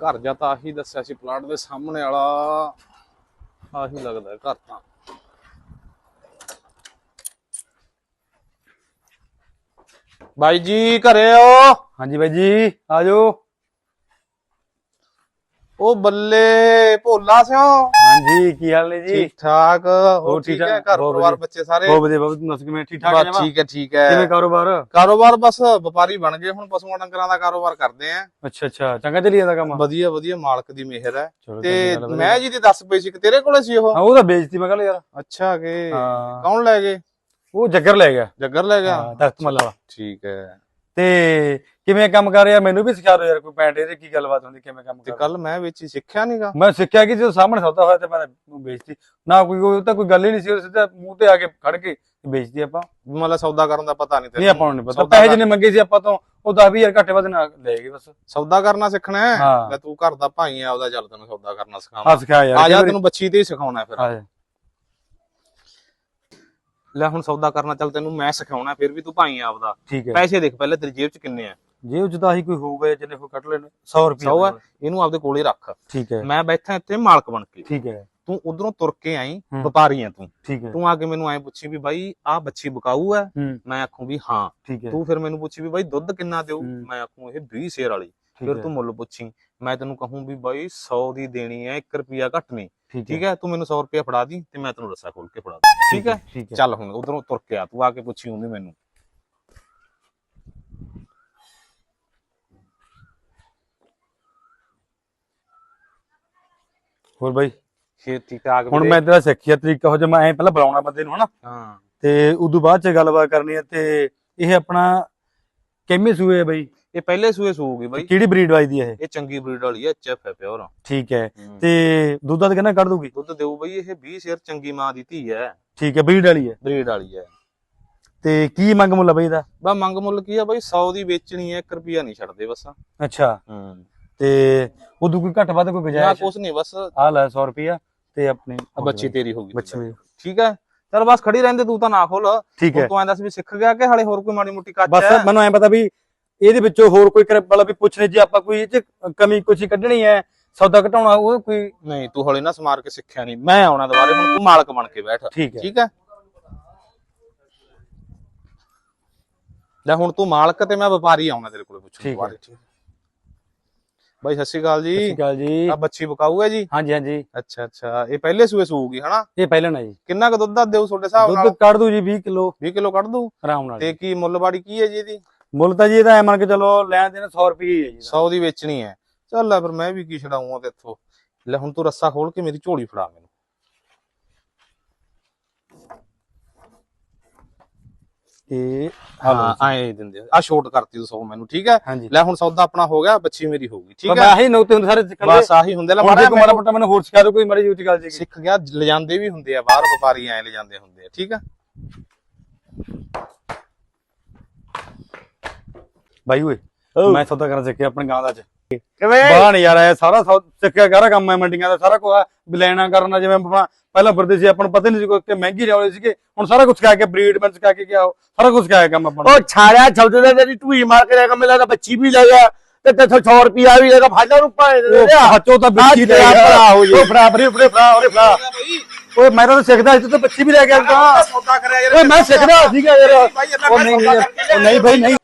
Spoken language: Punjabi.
ਘਰ ਜਾਂ ਤਾਂ ਆਹੀ ਦੱਸਿਆ ਸੀ ਪਲਾਟ ਦੇ ਸਾਹਮਣੇ ਵਾਲਾ। ਆਹੀ ਲੱਗਦਾ ਘਰ ਤਾਂ। ਬਾਈ ਜੀ ਘਰੇ ਹੋ? ਹਾਂਜੀ ਬਾਈ ਜੀ ਆ ਜਾਓ। ਉਹ ਬੱਲੇ ਭੋਲਾ ਸਿਓ। ਹਾਂਜੀ ਕੀ ਹਾਲ ਨੇ ਜੀ? ਠੀਕ ਠਾਕ ਹੋਰ ਠੀਕ ਠੀਕ ਹੈ? ਠਾਕ, ਘਰ ਬਹੁਤ ਪਰਿਵਾਰ ਵਧੀਆ। ਬੱਚੇ ਸਾਰੇ? ਬਹੁਤ ਵਧੀਆ ਬਹੁਤ ਦੱਸ ਕਿਵੇਂ? ਠੀਕ ਠਾਕ ਬਸ ਜਮਾ? ਠੀਕ ਹੈ ਠੀਕ ਹੈ। ਕਿਵੇਂ ਕਾਰੋਬਾਰ? ਕਾਰੋਬਾਰ ਬਸ ਵਪਾਰੀ ਬਣ ਗਏ ਹੁਣ ਪਸ਼ੂਆਂ ਡੰਗਰਾਂ ਦਾ ਕਾਰੋਬਾਰ ਕਰਦੇ ਆ। ਅੱਛਾ ਅੱਛਾ। ਚੰਗਾ ਚੱਲੀ ਜਾਂਦਾ ਕੰਮ? ਵਧੀਆ ਵਧੀਆ। ਮਾਲਕ ਦੀ ਮਿਹਰ ਹੈ। ਚਲੋ ਤੇ ਚੰਗੀ ਗੱਲ ਆ, ਵਧੀਆ। ਮੈਂ ਜੀ ਦੀ ਦੱਸ ਪਈ ਸੀ ਕਿ ਤੇਰੇ ਕੋਲੇ ਸੀ ਉਹ? ਹਾਂ ਉਹ ਤਾਂ ਵੇਚਤੀ ਮੈਂ ਕੱਲ ਯਾਰ। ਅੱਛਾ ਕਿ ਹਾਂ। ਕੌਣ ਲੈ ਗਏ? ਉਹ ਜੱਗਰ ਲੈ ਗਿਆ। ਜੱਗਰ ਲੈ ਗਿਆ? ਹਾਂ ਤਖਤ ਮੱਲ ਵਾਲਾ। ਠੀਕ ਹੈ। ਤੇ ਕਿਵੇਂ ਕੰਮ ਕਰ ਰਿਹਾ? ਮੈਨੂੰ ਵੀ ਸਿਖਾ ਦਿਓ ਯਾਰ ਕੋਈ ਪੈਂਟ ਇਹਦੇ ਕੀ ਗੱਲਬਾਤ ਹੁੰਦੀ ਕਿਵੇਂ ਕੰਮ ਤੇ ਕਰ ਕੱਲ ਮੈਂ ਵਿੱਚ ਹੀ ਸਿੱਖਿਆ ਨਹੀਂਗਾ ਮੈਂ ਸਿੱਖਿਆ ਕਿ ਜਦੋਂ ਸਾਹਮਣੇ ਸੌਦਾ ਹੋਇਆ ਤੇ ਮੈਂ ਵੇਚਤੀ। ਨਾ ਕੋਈ ਉਹ ਤਾਂ ਕੋਈ ਗੱਲ ਹੀ ਨਹੀਂ ਸੀ ਉਹ ਸਿੱਧਾ ਮੂੰਹ ਤੇ ਆ ਕੇ ਖੜ ਕੇ ਵੇਚਦੀ ਆਪਾਂ। ਮਤਲਬ ਸੌਦਾ ਕਰਨ ਦਾ ਪਤਾ ਨਹੀਂ ਨਹੀਂ ਆਪਾਂ ਨੂੰ ਨਹੀਂ ਪਤਾ। ਸੌਦਾ ਪੈਸੇ ਜਿੰਨੇ ਮੰਗੇ ਸੀ ਆਪਾਂ ਤੋਂ ਉਹ 10 20000 ਘੱਟੇ ਵੱਧ ਨਾ ਲੈ ਗਏ ਬਸ। ਸੌਦਾ ਕਰਨਾ ਸਿੱਖਣਾ ਹੈ। ਹਾਂ। ਤੂੰ ਘਰ ਦਾ ਭਾਈ ਆ ਉਹਦਾ ਚੱਲ ਤੈਨੂੰ ਸੌਦਾ ਕਰਨਾ ਆ ਸਿਖਾਵਾਂ ਸਿਖਾਇਆ ਯਾਰ ਆ ਜਾ ਤੈਨੂੰ ਬੱਚੀ ਤੇ ਹੀ ਸਿਖਾਉਣਾ ਫਿਰ। ਜਾ। ਲੈ ਹੁਣ ਸੌਦਾ ਕਰਨਾ ਚੱਲ ਤੈਨੂੰ ਮੈਂ ਸਿਖਾਉਣਾ ਫਿਰ ਵੀ ਤੂੰ ਭਾਈ ਆ ਆਪਦਾ। ਠੀਕ ਹੈ। ਪੈਸੇ ਦੇਖ ਪਹਿਲੇ ਤੇਰੀ ਜੇਬ 'ਚ ਕਿੰਨੇ ਆ? ਜੇ ਜਦਾ ਹੀ ਕੋਈ ਹੋਊਗਾ ਜਿੰਨੇ ਕੋਈ ਕੱਢ ਲੈਣ 100 ਰੁਪਏ 100 ਹੈ ਇਹਨੂੰ ਆਪਦੇ ਕੋਲੇ ਰੱਖ। ਠੀਕ ਹੈ। ਮੈਂ ਬੈਠਾ ਇੱਥੇ ਮਾਲਕ ਬਣ ਕੇ। ਠੀਕ ਹੈ। ਤੂੰ ਉਧਰੋਂ ਤੁਰ ਕੇ ਆਈ। ਵਪਾਰੀ ਆ ਤੂੰ। ਠੀਕ ਹੈ। ਤੂੰ ਆ ਕੇ ਮੈਨੂੰ ਐ ਪੁੱਛੀ ਵੀ ਬਾਈ ਆ ਬੱਚੀ ਬਕਾਊ ਹੈ? ਮੈਂ ਆਖੂੰ ਵੀ ਹਾਂ। ਤੂੰ ਫਿਰ ਮੈਨੂੰ ਪੁੱਛੀ ਵੀ ਬਾਈ ਦੁੱਧ ਕਿੰਨਾ ਦਿਓ। ਮੈਂ ਆਖੂੰ ਇਹ 20 ਸ਼ੇਰ ਵਾਲੀ। ਫਿਰ ਤੂੰ ਮੁੱਲ ਪੁੱਛੀ। ਮੈਂ ਤੈਨੂੰ ਕਹੂੰ ਵੀ ਬਾਈ 100 ਦੀ ਦੇਣੀ ਹੈ 1 ਰੁਪਿਆ ਘੱਟ ਨਹੀਂ। ਠੀਕ ਹੈ। ਤੂੰ ਮੈਨੂੰ 100 ਰੁਪਿਆ ਫੜਾ ਦੀ ਤੇ ਮੈਂ ਤੈਨੂੰ ਰੱਸਾ ਖੋਲ ਕੇ ਫੜਾ ਦੂੰ ਠੀਕ ਹੈ ਠੀਕ ਹੈ। ਚੱਲ ਹੁਣ ਉਧਰੋਂ ਤੁਰ ਕੇ ਆ ਤੂੰ ਆ ਕੇ ਪੁੱਛੀ ਹੁੰਦੀ ਮੈਨੂੰ। ਹੋਰ ਬਾਈ? ਛੇਤੀ ਤੇ ਆ ਕੇ ਹੁਣ। ਮੈਂ ਤੇਰਾ ਸਿੱਖਿਆ ਤਰੀਕਾ ਹੋ ਜਾ ਮੈਂ ਐ ਪਹਿਲਾਂ ਬੁਲਾਉਣਾ ਬੰਦੇ ਨੂੰ ਹਨਾ? ਹਾਂ। ਤੇ ਉਦੋਂ ਬਾਅਦ ਚ ਗੱਲਬਾਤ ਕਰਨੀ ਹੈ ਤੇ ਇਹ ਆਪਣਾ ਕਿੰਮੇ ਸੂਏ ਆ ਬਾਈ? ਇਹ ਪਹਿਲੇ ਸੂਏ ਸੂਗੀ ਬਾਈ। ਕਿਹੜੀ ਬਰੀਡ ਵਾਈ ਦੀ ਹੈ ਇਹ? ਇਹ ਚੰਗੀ ਬਰੀਡ ਵਾਲੀ ਹੈ ਐਚਐਫ ਹੈ ਪਿਓਰ ਠੀਕ ਹੈ। ਤੇ ਦੁੱਧ ਦਾ ਕਿੰਨਾ ਕੱਢ ਦੂਗੀ ਦੁੱਧ ਦੇਊ ਬਾਈ ਇਹ 20 ਸ਼ੇਰ ਚੰਗੀ ਮਾਂ ਦੀ ਧੀ ਹੈ। ਠੀਕ ਹੈ ਬਰੀਡ ਵਾਲੀ ਹੈ। ਬਰੀਡ ਵਾਲੀ ਹੈ। ਤੇ ਕੀ ਮੰਗ ਮੁੱਲ ਬਾਈ ਦਾ ਬਾ ਮੰਗ ਮੁੱਲ ਕੀ ਆ ਬਾਈ 100 ਦੀ ਵੇਚਣੀ ਹੈ 1 ਰੁਪਿਆ ਨਹੀਂ ਛੱਡਦੇ ਬਸ। ਅੱਛਾ। ਹੂੰ। ਤੇ ਉਦੋਂ ਕੋਈ ਘੱਟ ਵੱਧ ਕੋਈ ਨਾ ਗੁਜਾਇਸ਼ ਕੁਛ ਨਹੀਂ ਬਸ ਆ ਲੈ 100 ਰੁਪਿਆ ਤੇ ਆਪਣੀ ਬੱਚੀ ਤੇਰੀ ਹੋਗੀ ਬੱਚੇ। ਠੀਕ ਹੈ। ਚਲ ਬਸ ਖੜੀ ਰਹਿੰਦੇ ਤੂੰ ਤਾਂ ਨਾ ਖੋਲ। ਤੂੰ ਐਂ ਦੱਸ ਵੀ ਸਿੱਖ ਗਿਆ ਕਿ ਹਾਲੇ ਹੋਰ ਕੋਈ ਮਾੜੀ ਮੋਟੀ ਕੱਚ ਬਸ ਹੈ? ਮੈਨੂੰ ਐ ਪਤਾ ਵੀ ਇਹਦੇ ਵਿੱਚੋਂ ਹੋਰ ਕੋਈ ਮਤਲਬ ਵੀ ਪੁੱਛਣੇ ਜੇ ਆਪਾਂ ਕੋਈ ਇਹ ਚ ਕਮੀ ਕੁਛ ਕੱਢਣੀ ਹੈ ਸੌਦਾ ਘਟਾਉਣਾ ਉਹ ਕੋਈ ਨਹੀਂ ਤੂੰ ਹੌਲੀ ਨਾ ਸਮਾਰ ਕੇ ਸਿੱਖਿਆ ਨਹੀਂ। ਮੈਂ ਆਉਣਾ ਦੁਬਾਰੇ ਹੁਣ ਤੂੰ ਮਾਲਕ ਬਣ ਕੇ ਬੈਠ। ਠੀਕ ਹੈ। ਠੀਕ ਹੈ? ਲੈ ਹੁਣ ਤੂੰ ਮਾਲਕ ਤੇ ਮੈਂ ਵਪਾਰੀ ਆਉਣਾ ਤੇਰੇ ਕੋਲੇ ਪੁੱਛਣ ਠੀਕ ਹੈ। ਦੁਬਾਰੇ ਬਾਈ ਸਤਿ ਸ਼੍ਰੀ ਅਕਾਲ ਸਤਿ ਜੀ ਸ਼੍ਰੀ ਅਕਾਲ ਜੀ। ਆ ਬੱਚੀ ਬਕਾਊ ਹੈ ਜੀ? ਹਾਂਜੀ ਹਾਂਜੀ। ਅੱਛਾ ਅੱਛਾ। ਇਹ ਪਹਿਲੇ ਸੂਏ ਸੂਗੀ ਹਨਾ? ਇਹ ਪਹਿਲਾਂ ਨਾ ਜੀ। ਕਿੰਨਾ ਕੁ ਦੁੱਧ ਦਾ ਦਿਓ ਤੁਹਾਡੇ ਹਿਸਾਬ ਨਾਲ? ਦੁੱਧ ਕੱਢ ਦੂ ਜੀ 20 ਕਿਲੋ। 20 ਕਿਲੋ ਕੱਢ ਦੂ ਆਰਾਮ ਨਾਲ ਤੇ ਕੀ ਮੁੱਲਵਾੜੀ ਕੀ ਹੈ ਜੀ ਇਹਦੀ? ਮੁੱਲ ਤਾਂ ਜੀ ਇਹਦਾ ਐ ਮੰਨ ਕੇ ਚਲੋ ਲੈਣ ਦੇਣ 100 ਰੁਪਏ ਹੀ ਹੈ ਜੀ 100 ਦੀ ਵੇਚਣੀ ਹੈ। ਚੱਲ ਲੈ ਫਿਰ ਮੈਂ ਵੀ ਕੀ ਛਡਾਉਂਗਾ ਤੇ ਇੱਥੋਂ ਲੈ ਹੁਣ ਤੂੰ ਰੱਸਾ ਖੋਲ ਕੇ ਮੇਰੀ ਝੋਲੀ ਫੜਾ ਮੈਨੂੰ। ਇਹ ਹਾਂ ਐਂ ਦਿੰਦੇ ਆ। ਛੋਟ ਕਰਤੀ ਤੂੰ 100 ਮੈਨੂੰ ਠੀਕ ਹੈ? ਲੈ ਹੁਣ ਸੌਦਾ ਆਪਣਾ ਹੋ ਗਿਆ ਬੱਚੀ ਮੇਰੀ ਹੋਊਗੀ ਠੀਕ ਹੈ? ਆਹੀ ਨੋਤੇ ਹੁੰਦੇ ਸਾਰੇ ਬਸ ਆਹੀ ਹੁੰਦੇ ਲੈ ਮਾੜਾ ਮਾੜਾ ਮੈਨੂੰ ਮੋਟਾ ਮੈਨੂੰ ਹੋਰ ਸਿਖਾ ਦਿਓ ਕੋਈ ਮਾੜੀ ਜਿਹੀ ਗੱਲ ਜੀ ਸਿੱਖ ਗਿਆ ਲਿਜਾਂਦੇ ਵੀ ਹੁੰਦੇ ਆ ਬਾਹਰ ਵਪਾਰੀ ਐ ਲਿਜਾਂਦੇ ਹੁੰਦੇ ਆ ਠੀਕ ਆ ਬਾਈ ਓਏ ਮੈਂ ਸੌਦਾ ਕਰਨ ਸਿੱਖਿਆ ਆਪਣੇ ਗਾਂ ਦਾ ਚ ਕਿਵੇਂ? ਨਹੀਂ ਯਾਰ ਇਹ ਸਾਰਾ ਸਿੱਖਿਆ ਸਾਰਾ ਕੰਮ ਹੈ ਮੰਡੀਆਂ ਦਾ ਸਾਰਾ ਕੁਝ ਵੀ ਲੈਣਾ ਕਰਨਾ ਜਿਵੇਂ ਆਪਣਾ ਪਹਿਲਾਂ ਵਰਦੇ ਸੀ ਆਪਾਂ ਨੂੰ ਪਤਾ ਨਹੀਂ ਸੀ ਕੋਈ ਕਿ ਮਹਿੰਗੀ ਲਿਆਉਣੇ ਸੀਗੇ। ਹੁਣ ਸਾਰਾ ਕੁਝ ਕੇ ਬਰੀਡ ਮੈਂ ਸਿਖਾ ਕੇ ਗਿਆ ਸਾਰਾ ਕੁਝ ਸਿਖਾਇਆ ਕੰਮ ਆਪਾਂ ਉਹ ਛਾੜਿਆ ਛੱਡ ਦੇ ਤੇਰੀ ਢੂਈ ਮਾਰ ਕੇ ਰੇਗਾ ਮੇਲਾ ਦਾ ਬੱਚੀ ਵੀ ਲੈ ਗਿਆ। ਤੇ ਤੇਥੋਂ 100 ਰੁਪਿਆ ਵੀ ਲੈਗਾ ਫਾਇਦਾ ਨੂੰ ਭਾਏ ਦੇ ਲਿਆ। ਹੱਚੋ ਤਾਂ ਬੱਚੀ ਤੇਰਾ ਗਿਆ ਭਰਾ ਹੋ ਜੀ। ਉਹ ਫੜਾ ਫੜੀ ਫੜੇ ਫੜਾ ਉਹਦੇ ਫੜਾ। ਓਏ ਮੈਂ ਤਾਂ ਸਿੱਖਦਾ ਸੀ ਤੂੰ ਤਾਂ ਬੱਚੀ ਵੀ ਲੈ ਗਿਆ ਤਾਂ ਸੌਦਾ ਕਰਿਆ ਓਏ ਮੈਂ ਸਿੱਖਦਾ ਸੀਗਾ ਯਾਰ। ਉਹ ਨਹੀਂ ਭਾਈ ਨਹੀਂ।